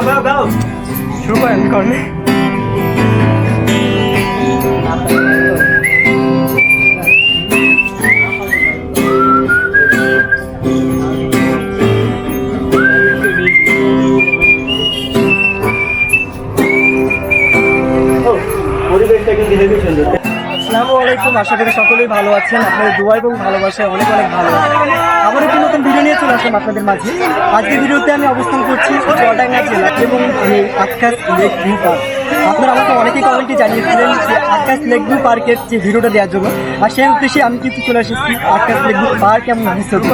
গাও গাও গাও শুরু করেন কর্মে ও, পরিবেশটা কিন্তু হেবি আসসালামু আলাইকুম আশা করি সকলেই ভালো আছেন। আপনাদের দোয়া এবং ভালোবাসায় অনেক অনেক ভালো আছেন। আবার একটি নতুন ভিডিও নিয়ে চলে আসলাম আপনাদের মাঝে। আজকের ভিডিওতে আমি অবস্থান করছি চুয়াডাঙ্গা জেলা এবং এই আকাশ লেক ভিউ পার্ক। আপনারা আমাকে অনেকেই কমেন্টে জানিয়েছিলেন যে আকাশ লেক ভিউ পার্কের যে ভিডিওটা দেওয়ার জন্য, আর সেই উদ্দেশ্যে আমি কিন্তু চলে এসেছি আকাশ লেক ভিউ পার্ক এমন রিসোর্ট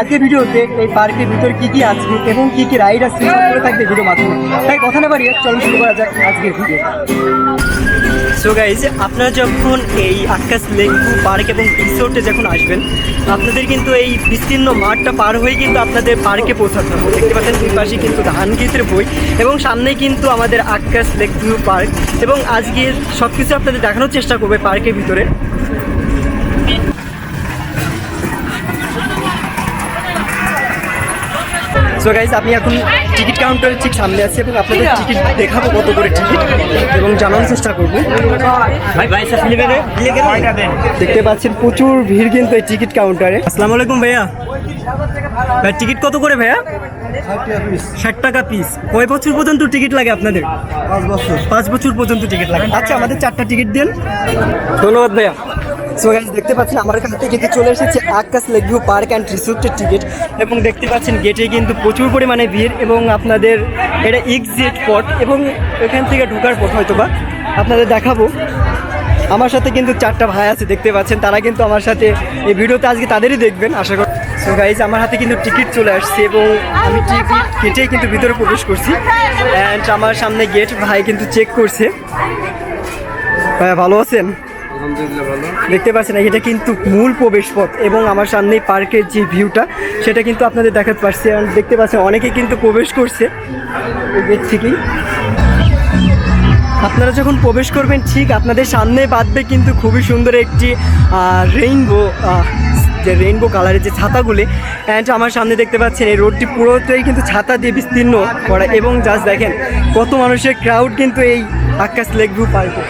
আজকের ভিডিওতে এই পার্কের ভিতর কী কী আছে এবং কী কী রাইড আছে থাকবে ভিডিও মাধ্যমে। তাই কথা না বাড়িয়ে চলুন শুরু করা যাক আজকের ভিডিও সো গাইজ আপনারা যখন এই আকাশ লেক পার্ক এবং রিসোর্টে যখন আসবেন, আপনাদের কিন্তু এই বিস্তীর্ণ মাঠটা পার হয়ে কিন্তু আপনাদের পার্কে পৌঁছাতে হবে। দেখতে পাচ্ছেন দুই পাশে কিন্তু ধান ক্ষেতের বই এবং সামনেই কিন্তু আমাদের আকাশ লেক ভিউ পার্ক এবং আজকে সব কিছু আপনাদের দেখানোর চেষ্টা করবে পার্কের ভিতরে। সো গাইজ আমি এখন টিকিট কাউন্টারের ঠিক সামনে আছি এবং আপনাদের টিকিট দেখাবো কত করে টিকিট এবং জানানোর চেষ্টা করব। দেখতে পাচ্ছেন প্রচুর ভিড় কিন্তু এই টিকিট কাউন্টারে আসসালামু আলাইকুম ভাইয়া। ভাই টিকিট কত করে ভাইয়া? ষাট টাকা পিস কয় বছর পর্যন্ত টিকিট লাগে আপনাদের? পাঁচ বছর। পাঁচ বছর পর্যন্ত টিকিট লাগে। আচ্ছা আমাদের চারটা টিকিট দেন। ধন্যবাদ ভাইয়া। সো গাইজ দেখতে পাচ্ছেন আমার কাছ কিন্তু চলে এসেছে Akash lake view park and রিসোর্টের টিকিট। এবং দেখতে পাচ্ছেন গেটে কিন্তু প্রচুর পরিমাণে ভিড় এবং আপনাদের এটা এক্সিট পট এবং এখান থেকে ঢোকার পথ হয়তো বা আপনাদের দেখাবো। আমার সাথে কিন্তু চারটা ভাই আছে, দেখতে পাচ্ছেন। তারা কিন্তু আমার সাথে এই ভিডিওতে আজকে তাদেরই দেখবেন, আশা করি। সো গাইজ আমার হাতে কিন্তু টিকিট চলে আসছে এবং আমি টিকিট কেটেই কিন্তু ভিতরে প্রবেশ করছি। অ্যান্ড আমার সামনে গেট ভাই কিন্তু চেক করছে। ভাইয়া ভালো আছেন? দেখতে পাচ্ছেন, এটা কিন্তু মূল প্রবেশ পথ এবং আমার সামনেই পার্কের যে ভিউটা, সেটা কিন্তু আপনাদের দেখাতে পারছি। আর দেখতে পাচ্ছেন, অনেকে কিন্তু প্রবেশ করছে। গেট আপনারা যখন প্রবেশ করবেন, ঠিক আপনাদের সামনে বাঁধবে কিন্তু খুবই সুন্দর একটি রেইনবো যে রেইনবো কালারের যে ছাতাগুলি। অ্যান্ড আমার সামনে দেখতে পাচ্ছেন, এই রোডটি পুরোটাই কিন্তু ছাতা দিয়ে বিস্তীর্ণ করা এবং জাস্ট দেখেন, কত মানুষের ক্রাউড কিন্তু এই আকাশ লেক ভিউ পার্কে।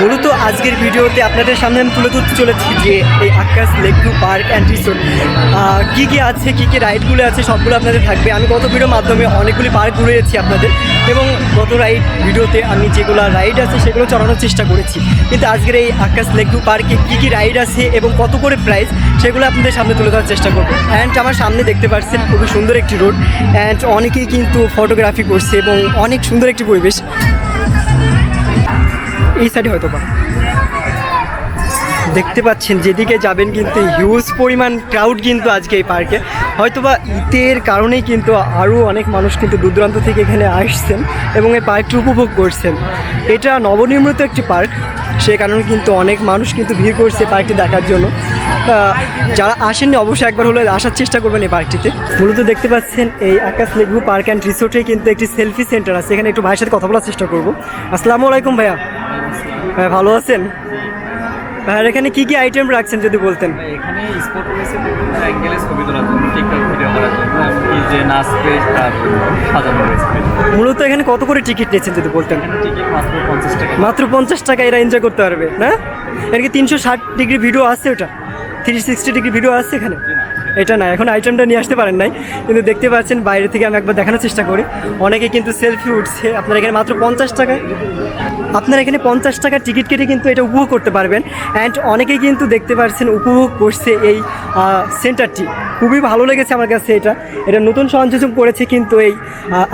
মূলত আজকের ভিডিওতে আপনাদের সামনে আমি তুলে ধরতে চলেছি যে এই Akash lake view park and resort. কী কী আছে, কী কী রাইডগুলো আছে, সবগুলো আপনাদের থাকবে। আমি গত ভিডিওর মাধ্যমে অনেকগুলি পার্ক ঘুরিয়েছি আপনাদের এবং গত রাইড ভিডিওতে আমি যেগুলো রাইড আছে সেগুলো চড়ানোর চেষ্টা করেছি। কিন্তু আজকের এই আকাশ লেক ভিউ পার্কে কী কী রাইড আছে এবং কত করে প্রাইস, সেগুলো আপনাদের সামনে তুলে ধরার চেষ্টা করব। অ্যান্ড আমার সামনে দেখতে পাচ্ছেন খুবই সুন্দর একটি রোড। অ্যান্ড অনেকেই কিন্তু ফটোগ্রাফি করছে এবং অনেক সুন্দর একটি পরিবেশ। এই সাইডে হয়তো বা। দেখতে পাচ্ছেন, যেদিকে যাবেন কিন্তু হিউজ পরিমাণ ক্রাউড কিন্তু আজকে এই পার্কে হয়তোবা ঈদের কারণেই কিন্তু আরও অনেক মানুষ কিন্তু দূর দূরান্ত থেকে এখানে আসছেন এবং এই পার্কটি উপভোগ করছেন। এটা নবনির্মিত একটি পার্ক সে কারণে কিন্তু অনেক মানুষ কিন্তু ভিড় করছে পার্কটি দেখার জন্য। যারা আসেননি অবশ্যই একবার হলে আসার চেষ্টা করবেন এই পার্কটিতে মূলত দেখতে পাচ্ছেন এই আকাশ লেগু পার্ক অ্যান্ড রিসোর্টে কিন্তু একটি সেলফি সেন্টার আছে। এখানে একটু ভাইয়ের সাথে কথা বলার চেষ্টা করব। আসসালামু আলাইকুম ভাইয়া। হ্যাঁ ভালো আছেন? ভাইয়ার এখানে কি কি আইটেম রাখছেন যদি বলতেন? এখানে স্পট রয়েছে বিভিন্ন অ্যাঙ্গেলে ছবি তোলার জন্য টিকটক ভিডিও করার জন্য এমনকি যে নাচ পেজ সাজানো রয়েছে। মূলত এখানে কত করে টিকিট নিয়েছেন যদি বলতেন? টিকিট মাত্র পঞ্চাশ টাকা। মাত্র পঞ্চাশ টাকা এরা এনজয় করতে পারবে না? এর কি তিনশো ষাট ডিগ্রি ভিডিও আছে ওটা? থ্রি সিক্সটি ডিগ্রি ভিডিও আছে এখানে? এটা না, এখন আইটেমটা নিয়ে আসতে পারেন নাই, কিন্তু দেখতে পাচ্ছেন বাইরে থেকে আমি একবার দেখানোর চেষ্টা করি। অনেকে কিন্তু সেলফি উঠছে, আপনার এখানে মাত্র পঞ্চাশ টাকায় আপনারা এখানে পঞ্চাশ টাকা টিকিট কেটে কিন্তু এটা উপভোগ করতে পারবেন অ্যান্ড অনেকেই কিন্তু দেখতে পাচ্ছেন উপভোগ করছে এই সেন্টারটি খুবই ভালো লেগেছে আমার কাছে এটা। এটা নতুন সংযোজন করেছে কিন্তু এই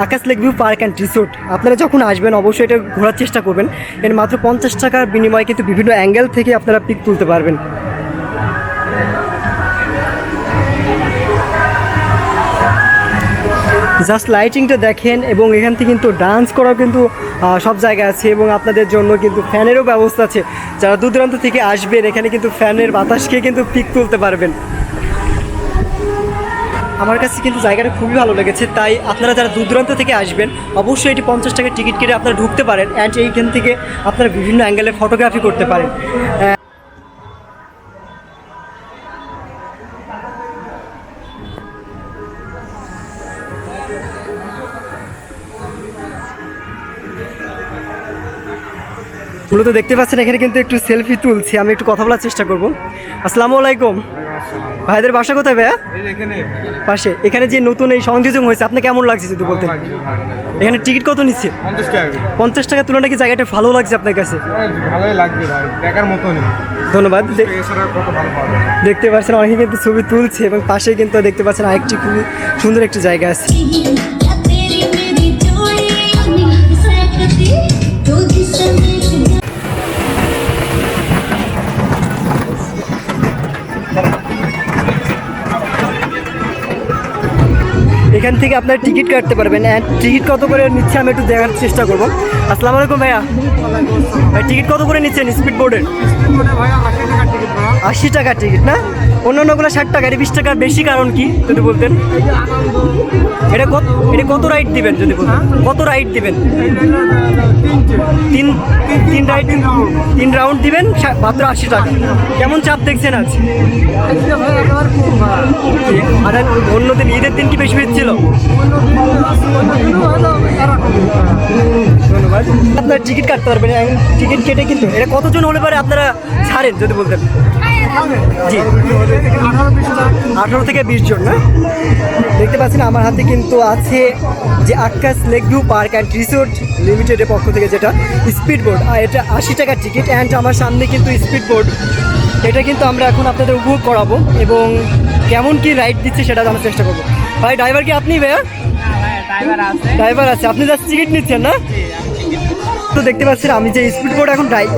Akash lake view park and resort আপনারা যখন আসবেন, অবশ্যই এটা ঘোরার চেষ্টা করবেন। এর মাত্র পঞ্চাশ টাকার বিনিময়ে কিন্তু বিভিন্ন অ্যাঙ্গেল থেকে আপনারা পিক তুলতে পারবেন। জাস্ট লাইটিংটা দেখেন এবং এখান থেকে কিন্তু ডান্স করাও কিন্তু সব জায়গায় আছে এবং আপনাদের জন্য কিন্তু ফ্যানেরও ব্যবস্থা আছে। যারা দূর দূরান্ত থেকে আসবেন, এখানে কিন্তু ফ্যানের বাতাস খেয়ে কিন্তু পিক তুলতে পারবেন। আমার কাছে কিন্তু জায়গাটা খুবই ভালো লেগেছে, তাই আপনারা যারা দূর দূরান্ত থেকে আসবেন, অবশ্যই এটি পঞ্চাশ টাকা টিকিট কেটে আপনারা ঢুকতে পারেন অ্যান্ড এইখান থেকে আপনারা বিভিন্ন অ্যাঙ্গেলে ফটোগ্রাফি করতে পারেন। মূলত দেখতে পাচ্ছেন এখানে কিন্তু একটু সেলফি তুলছি। আমি একটু কথা বলার চেষ্টা করব। আসসালামু আলাইকুম। ভাইদের বাসা কোথায় ভাইয়া? পাশে। এখানে যে নতুন এই সংযোজন হয়েছে আপনি কেমন লাগছে যদি বলতেন? এখানে টিকিট কত নিচ্ছে? পঞ্চাশ টাকা। তুলনায় কি জায়গাটা ভালো লাগছে আপনার কাছে? ধন্যবাদ। দেখতে পাচ্ছেন অনেকে কিন্তু ছবি তুলছে এবং পাশে কিন্তু দেখতে পাচ্ছেন আরেকটি খুবই সুন্দর একটি জায়গা আছে। এখান থেকে আপনার টিকিট কাটতে পারবেন। টিকিট কত করে নিচ্ছে আমি একটু দেখার চেষ্টা করব। আসসালামু আলাইকুম ভাইয়া। ভাই, টিকিট কত করে নিচ্ছেন? স্পিড বোর্ডের আশি টাকা টিকিট না? অন্য অন্যগুলো ষাট টাকা, এটা বিশ টাকা বেশি কারণ কি, যদি বলতেন? এটা কত এটা কত রাইড দিবেন যদি বলতেন? কত রাইড দিবেন? তিন তিন রাইড তিন রাউন্ড দিবেন মাত্র আশি টাকা। কেমন চাপ দেখছেন আজ? আর অন্যদিন ঈদের দিন কি বেশি ভিড় ছিল? আপনার টিকিট কাটতে পারবেন টিকিট কেটে কিন্তু, এটা কতজন হলে পারে আপনারা ছাড়েন, যদি বলতেন? জি। আঠারো থেকে বিশ জন না? দেখতে পাচ্ছেন আমার হাতে কিন্তু আছে যে Akash lake view park and resort লিমিটেডের পক্ষ থেকে যেটা স্পিড বোর্ড আর এটা আশি টাকা টিকিট অ্যান্ড আমার সামনে কিন্তু স্পিড বোর্ড এটা কিন্তু আমরা এখন আপনাদের উপভোগ করাবো এবং কেমন কি রাইড দিচ্ছে সেটা জানার চেষ্টা করব। ভাই ড্রাইভার কি আপনি ভাইয়া? ড্রাইভার আছে। আপনি জাস্ট টিকিট নিচ্ছেন না? তো দেখতে পাচ্ছেন আমি যে স্পিড বোর্ড এখন ড্রাইভ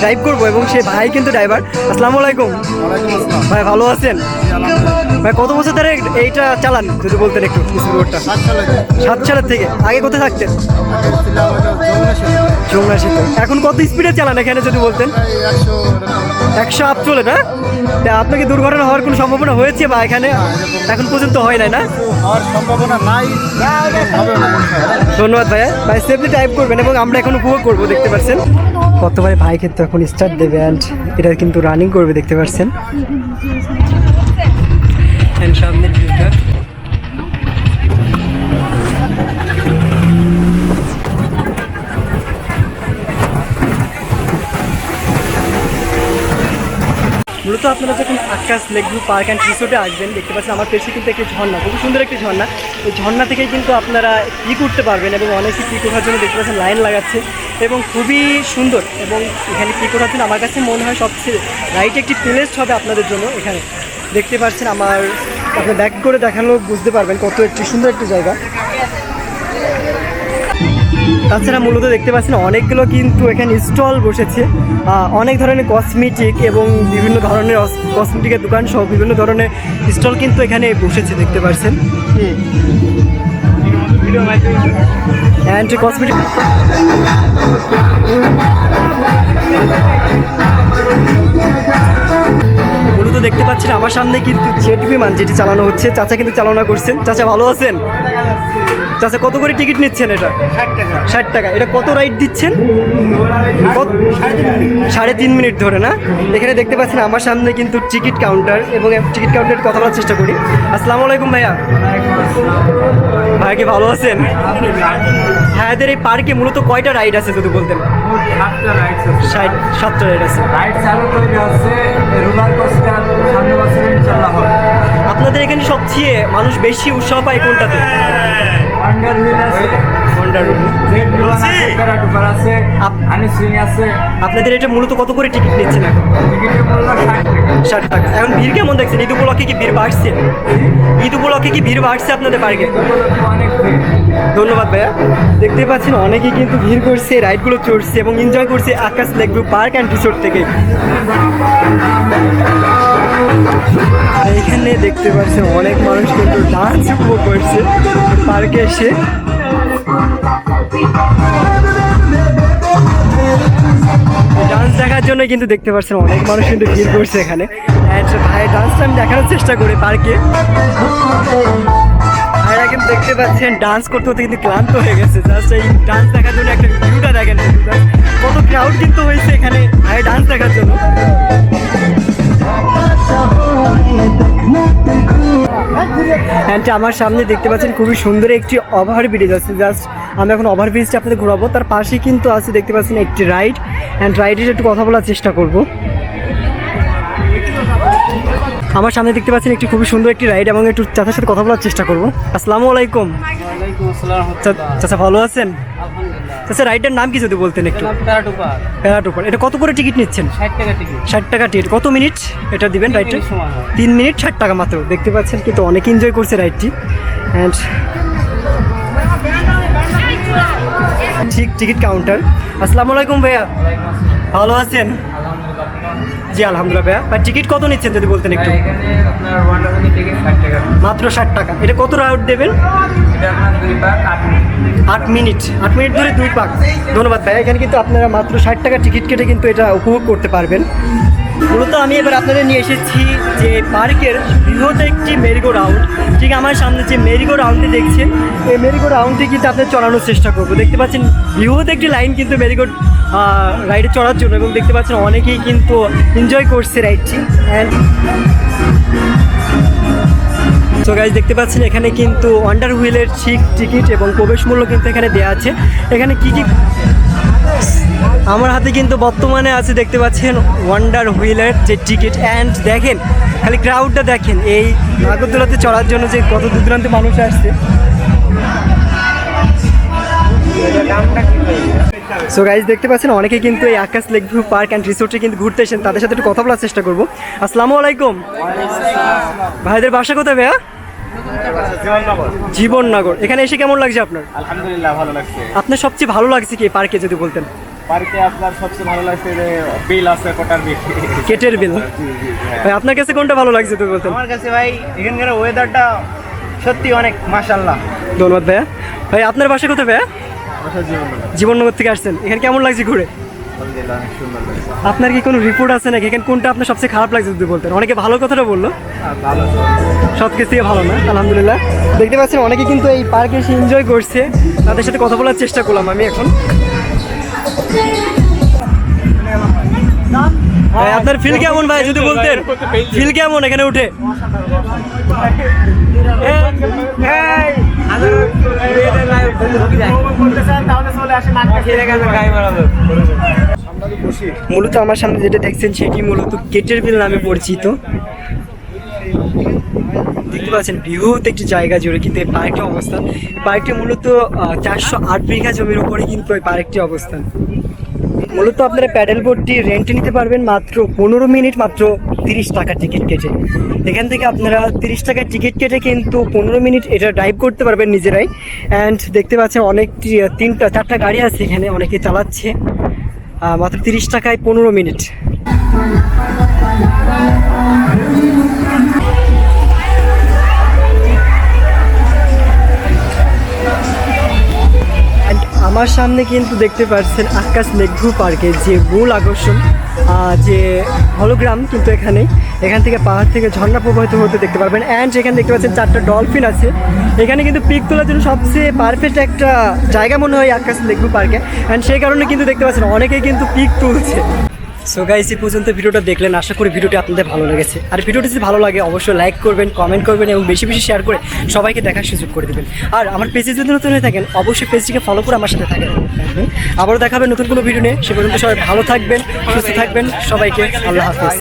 ড্রাইভ করব এবং সে ভাই কিন্তু ড্রাইভার আসসালামু আলাইকুম। ভাই ভালো আছেন? ভাই কত বছর ধরে এইটা চালান যদি বলতেন একটু স্পিড বোর্ডটা সাত সালের থেকে। আগে কোথায় থাকতেন? যমুনা এখন কত স্পিডে চালান এখানে যদি বলতেন? একশো আপ চলে না? তা আপনাকে দুর্ঘটনা হওয়ার কোনো সম্ভাবনা হয়েছে বা এখানে এখন পর্যন্ত হয় নাই না? হওয়ার সম্ভাবনা নাই। ধন্যবাদ ভাইয়া। ভাই সেফলি টাইপ করবেন এবং আমরা এখন উপভোগ করব দেখতে পাচ্ছেন। কতবার ভাই কিন্তু এখন স্টার্ট দেবে অ্যান্ড এটা কিন্তু রানিং করবে দেখতে পাচ্ছেন। সামনে মূলত আপনারা যখন Akash lake view park and রিসোর্টে আসবেন, দেখতে পাচ্ছেন আমার পেছনে কিন্তু একটি ঝর্ণা, খুবই সুন্দর একটি ঝর্ণা। এই ঝর্ণা থেকে কিন্তু আপনারা ই করতে পারবেন এবং অনেকে কী করার জন্য দেখতে পাচ্ছেন লাইন লাগাচ্ছে এবং খুবই সুন্দর এবং এখানে কী করার জন্য আমার কাছে মনে হয় সবচেয়ে রাইট একটি প্লেস হবে আপনাদের জন্য এখানে। দেখতে পাচ্ছেন আমার আপনি ব্যাক করে দেখানো, বুঝতে পারবেন কত একটি সুন্দর একটি জায়গা। তাছাড়া মূলত দেখতে পাচ্ছেন অনেকগুলো কিন্তু এখানে স্টল বসেছে। অনেক ধরনের কসমেটিক এবং বিভিন্ন ধরনের কসমেটিকের দোকান সহ বিভিন্ন ধরনের স্টল কিন্তু এখানে বসেছে দেখতে পাচ্ছেন। কসমেটিক মূলত দেখতে পাচ্ছেন আমার সামনে কিন্তু জেট বিমান যেটি চালানো হচ্ছে। চাচা কিন্তু চালনা করছেন। চাচা ভালো আছেন? চাচা কত করে টিকিট নিচ্ছেন এটা? ষাট টাকা। এটা কত রাইড দিচ্ছেন? সাড়ে তিন মিনিট। ধরে না? এখানে দেখতে পাচ্ছেন আমার সামনে কিন্তু টিকিট কাউন্টার এবং টিকিট কাউন্টারের কথা বলার চেষ্টা করি। আসসালামু আলাইকুম ভাইয়া। ভাইয়া কি ভালো আছেন? ভাইয়াদের এই পার্কে মূলত কয়টা রাইড আছে যদি বলতেন? ষাট সাতটা রাইড আছে। রাইড চালু তৈরি হচ্ছে রোলার কোস্টার সামনে বছর ইনশাল্লাহ আপনাদের এখানে সবচেয়ে মানুষ বেশি উৎসাহ পায় কোনটাতে? হুইল আছে। হানি সুইং আপনাদের এটা মূলত কত করে টিকিট নিচ্ছেন এখন? টিকিটের মূল্য ষাট টাকা। ষাট টাকা। এখন ভিড় কেমন দেখছেন? ঈদ উপলক্ষে কি ভিড় বাড়ছে? ঈদ উপলক্ষে কি ভিড় বাড়ছে আপনাদের পার্কে অনেক ধন্যবাদ ভাইয়া। দেখতে পাচ্ছেন অনেকেই কিন্তু ভিড় করছে রাইডগুলো চড়ছে এবং এনজয় করছে Akash lake park and resort থেকে। এখানে দেখতে পাচ্ছেন অনেক মানুষ কিন্তু ডান্স উপভোগ করছে পার্কে এসে। ডান্স দেখার জন্য কিন্তু দেখতে পাচ্ছেন অনেক মানুষ কিন্তু ভিড় করছে এখানে। ভাই ডান্সটা আমি দেখানোর চেষ্টা করি পার্কে। ভাইরা কিন্তু দেখতে পাচ্ছেন ডান্স করতে করতে কিন্তু ক্লান্ত হয়ে গেছে। জাস্ট এই ডান্স দেখার জন্য একটা ভিউটা দেখেন। কত ক্রাউড কিন্তু হয়েছে এখানে। ভাই ডান্স দেখার জন্য। অ্যান্ড আমার সামনে দেখতে পাচ্ছেন খুবই সুন্দর একটি ওভার ব্রিজ আছে। জাস্ট আমি এখন ওভার ব্রিজটা আপনাদের ঘোরাবো। তার পাশে কিন্তু আছে দেখতে পাচ্ছেন একটি রাইড। অ্যান্ড রাইডের একটু কথা বলার চেষ্টা করব। আমার সামনে দেখতে পাচ্ছেন একটি খুবই সুন্দর একটি রাইড এবং একটু চাচার সাথে কথা বলার চেষ্টা করব। আসসালামু আলাইকুম। চাচা ভালো আছেন? চাচা রাইডের নাম কি যদি বলতেন একটু? প্যারাটুপার এটা কত করে টিকিট নিচ্ছেন? ষাট টাকা টিকিট কত মিনিট এটা দিবেন রাইডটা তিন মিনিট ষাট টাকা মাত্র। দেখতে পাচ্ছেন কিন্তু অনেক এনজয় করছে রাইডটি অ্যান্ড ঠিক টিকিট কাউন্টার আসসালামু আলাইকুম ভাইয়া। ভালো আছেন? জি আলহামদুলিল্লাহ ভাইয়া। ভাই টিকিট কত নিচ্ছেন যদি বলতেন একটু? মাত্র ষাট টাকা। এটা কত রাউট দেবেন? আট মিনিট। আট মিনিট। ধরে দুই পাক। ধন্যবাদ ভাই এখানে কিন্তু আপনারা মাত্র ষাট টাকা টিকিট কেটে কিন্তু এটা উপভোগ করতে পারবেন। মূলত আমি এবার আপনাদের নিয়ে এসেছি যে পার্কের বৃহৎ একটি মেরিগো রাউন্ড। ঠিক আমার সামনে যে মেরিগো রাউন্ডটি দেখছেন, এই মেরিগো রাউন্ডটি কিন্তু আপনাদের চড়ানোর চেষ্টা করব। দেখতে পাচ্ছেন, বৃহৎ একটি লাইন কিন্তু মেরিগো রাইডে চড়ার জন্য এবং দেখতে পাচ্ছেন অনেকেই কিন্তু এনজয় করছে রাইডটি। অ্যান্ড তো গাইজ দেখতে পাচ্ছেন এখানে কিন্তু ওয়ান্ডার হুইলের ঠিক টিকিট এবং প্রবেশ মূল্য কিন্তু এখানে দেওয়া আছে। এখানে কি কি আমার হাতে কিন্তু বর্তমানে আছে দেখতে পাচ্ছেন ওয়ান্ডার হুইলের যে টিকিট অ্যান্ড দেখেন, খালি ক্রাউডটা দেখেন, এই নাগরদোলাতে চড়ার জন্য যে কত দূর দূরান্তে মানুষ আসছে। সো গাইজ দেখতে পাচ্ছেন, অনেকে কিন্তু এই Akash lake view park and রিসোর্টে কিন্তু ঘুরতে এসেছেন, তাদের সাথে একটু কথা বলার চেষ্টা করব। আসসালামু আলাইকুম। ভাইদের বাসা কোথায় ভাইয়া? জীবননগর এখানে এসে কেমন লাগছে আপনার? আলহামদুলিল্লাহ ভালো লাগছে। আপনার সবচেয়ে ভালো লাগছে কি পার্কে যদি বলতেন? পার্কে আপনার সবচেয়ে ভালো লাগছে যে বিল আছে কোটার বিল। কেটের বিল। ভাই আপনার কাছে কোনটা ভালো লাগছে যদি বলতেন? আমার কাছে ভাই এখানকার ওয়েদারটা সত্যি অনেক মাশাল্লাহ ধন্যবাদ ভাইয়া। ভাই আপনার বাসা কোথায় ভাইয়া? জীবননগর থেকে আসছেন। এখানে কেমন লাগছে ঘুরে? আপনার কি কোনো রিপোর্ট আছে নাকি? এখানে কোনটা আপনার সবচেয়ে খারাপ লাগছে যদি বলতেন? অনেকে ভালো কথাটা বলল। সব কিছু থেকে ভালো না আলহামদুলিল্লাহ। দেখতে পাচ্ছেন অনেকে কিন্তু এই পার্কে এসে এনজয় করছে। তাদের সাথে কথা বলার চেষ্টা করলাম আমি এখন। আপনার ফিল কেমন ভাই যদি বলতেন? ফিল কেমন? এখানে উঠে। মূলত আমার সামনে যেটা দেখছেন সেটি মূলত কেটের বিল নামে পরিচিত। দেখতে পাচ্ছেন, বৃহৎ একটি জায়গা জুড়ে কিন্তু এই পার্কটি অবস্থান। পার্কটি মূলত চারশো আট বিঘা জমির উপরে কিন্তু এই পার্কটি অবস্থান। মূলত আপনারা প্যাডেল বোর্ডটি রেন্টে নিতে পারবেন মাত্র পনেরো মিনিট, মাত্র তিরিশ টাকা টিকিট কেটে। এখান থেকে আপনারা তিরিশ টাকার টিকিট কেটে কিন্তু পনেরো মিনিট এটা ড্রাইভ করতে পারবেন নিজেরাই। অ্যান্ড দেখতে পাচ্ছেন অনেক তিনটা, চারটা গাড়ি আছে এখানে, অনেকে চালাচ্ছে। মাত্র তিরিশ টাকায় পনেরো মিনিট। আমার সামনে কিন্তু দেখতে পাচ্ছেন আকাশ লেকভু পার্কের যে মূল আকর্ষণ যে হলোগ্রাম কিন্তু এখানে এখান থেকে পাহাড় থেকে ঝর্ণা প্রবাহিত হতে দেখতে পারবেন। অ্যান্ড এখানে দেখতে পাচ্ছেন চারটা ডলফিন আছে। এখানে কিন্তু পিক তোলার জন্য সবচেয়ে পারফেক্ট একটা জায়গা মনে হয় আকাশ লেকভু পার্কে। অ্যান্ড সেই কারণে কিন্তু দেখতে পাচ্ছেন অনেকেই কিন্তু পিক তুলছে। সো গাইস এই পর্যন্ত ভিডিওটা দেখলেন। আশা করি ভিডিওটি আপনাদের ভালো লেগেছে। আর ভিডিওটি যদি ভালো লাগে, অবশ্যই লাইক করবেন কমেন্ট করবেন এবং বেশি বেশি শেয়ার করে সবাইকে দেখার সুযোগ করে দেবেন। আর আমার পেজে যদি নতুন হয়ে থাকেন, অবশ্যই পেজটিকে ফলো করে আমার সাথে থাকেন। আবারও দেখাবেন নতুন কোনো ভিডিও নিয়ে। সে পর্যন্ত সবাই ভালো থাকবেন, সুস্থ থাকবেন। সবাইকে আল্লাহ হাফিজ।